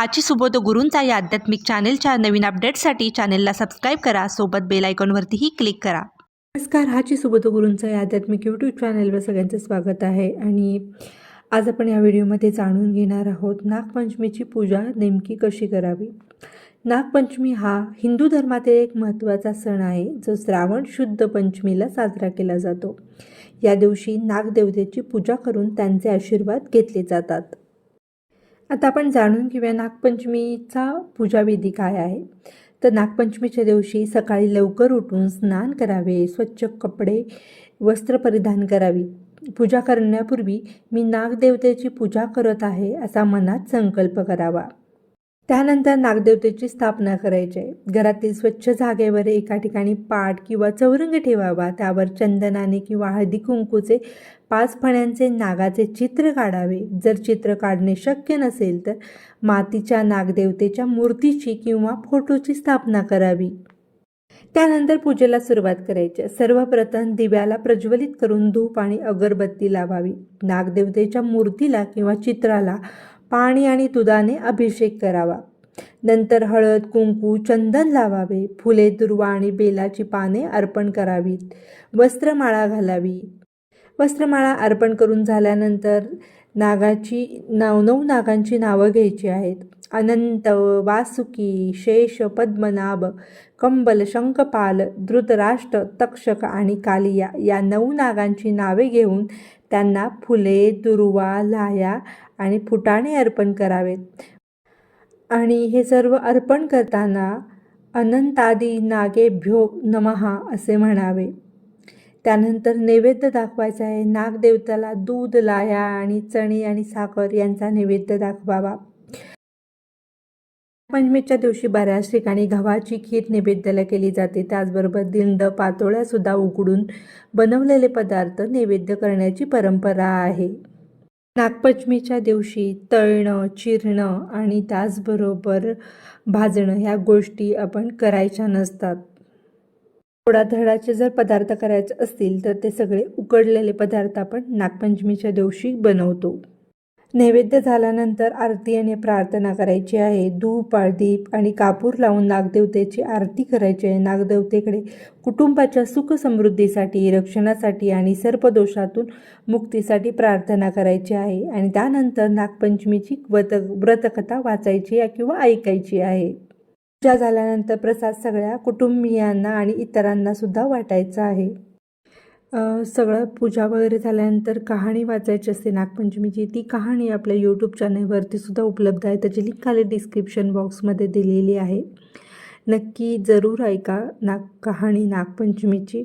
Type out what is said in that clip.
हाची सुबोध गुरूंचा या आध्यात्मिक चॅनेलच्या नवीन अपडेट्ससाठी चॅनेलला सबस्क्राईब करा. सोबत बेल आयकॉनवरतीही क्लिक करा. नमस्कार. हाची सुबोध गुरूंचा या आध्यात्मिक यूट्यूब चॅनलवर सगळ्यांचं स्वागत आहे. आणि आज आपण या व्हिडिओमध्ये जाणून घेणार आहोत नागपंचमीची पूजा नेमकी कशी करावी? नागपंचमी हा हिंदू धर्मातील एक महत्त्वाचा सण आहे जो श्रावण शुद्ध पंचमीला साजरा केला जातो. या दिवशी नागदेवतेची पूजा करून त्यांचे आशीर्वाद घेतले जातात. आता आपण जाणून घेऊया नागपंचमीचा पूजाविधी काय आहे. तर नागपंचमीच्या दिवशी सकाळी लवकर उठून स्नान करावे स्वच्छ कपडे वस्त्र परिधान करावी. पूजा करण्यापूर्वी मी नागदेवतेची पूजा करत आहे असा मनात संकल्प करावा. त्यानंतर नागदेवतेची स्थापना करायची. आहे घरातील स्वच्छ जागेवर एका ठिकाणी पाट किंवा चौरंग ठेवावा. त्यावर चंदनाने किंवा हळदी कुंकूचे पाच फण्यांचे नागाचे चित्र काढावे. जर चित्र काढणे शक्य नसेल तर मातीच्या नागदेवतेच्या मूर्तीची किंवा फोटोची स्थापना करावी. त्यानंतर पूजेला सुरुवात करायची. सर्वप्रथम दिव्याला प्रज्वलित करून धूप आणि अगरबत्ती लावावी. नागदेवतेच्या मूर्तीला किंवा चित्राला पाणी आणि दुधाने अभिषेक करावा. नंतर हळद कुंकू चंदन लावावे. फुले दुर्वा आणि बेलाची पाने अर्पण करावीत. वस्त्रमाळा घालावी. वस्त्रमाळा अर्पण करून झाल्यानंतर नागाची नव नऊ नागांची नावं घ्यायची आहेत. अनंत वासुकी शेष पद्मनाभ कंबल शंखपाल धृतराष्ट्र तक्षक आणि कालिया या नऊ नागांची नावे घेऊन त्यांना फुले दुर्वा लाया आणि फुटाणे अर्पण करावेत. आणि हे सर्व अर्पण करताना अनंतादी नागेभ्यो नमहा असे म्हणावे. त्यानंतर नैवेद्य दाखवायचा आहे. नागदेवताला दूध लाया आणि चणे आणि साखर यांचा नैवेद्य दाखवावा. पंचमीच्या दिवशी बऱ्याच ठिकाणी गव्हाची खीर नैवेद्याला केली जाते. त्याचबरोबर दिंड पातोळ्यासुद्धा उघडून बनवलेले पदार्थ नैवेद्य करण्याची परंपरा आहे. नागपंचमीच्या दिवशी तळणं चिरणं आणि त्याचबरोबर भाजणं ह्या गोष्टी आपण करायच्या नसतात. थोडाथडाचे जर पदार्थ करायचे असतील तर ते सगळे उकडलेले पदार्थ आपण नागपंचमीच्या दिवशी बनवतो. नैवेद्य झाल्यानंतर आरती आणि प्रार्थना करायची आहे. धूप दीप आणि कापूर लावून नागदेवतेची आरती करायची आहे. नागदेवतेकडे कुटुंबाच्या सुख समृद्धीसाठी रक्षणासाठी आणि सर्पदोषातून मुक्तीसाठी प्रार्थना करायची आहे आणि त्यानंतर नागपंचमीची व्रत व्रतकथा वाचायची किंवा ऐकायची आहे. पूजा झाल्यानंतर प्रसाद सगळ्या कुटुंबियांना आणि इतरांना सुद्धा वाटायचा आहे. सगळं पूजा वगैरे झाल्यानंतर कहाणी वाचायची असते नागपंचमीची. ती कहाणी आपल्या यूट्यूब चॅनलवरती सुद्धा उपलब्ध आहे. त्याची लिंक खाली डिस्क्रिप्शन बॉक्समध्ये दिलेली आहे. नक्की जरूर ऐका नाग कहाणी नागपंचमीची.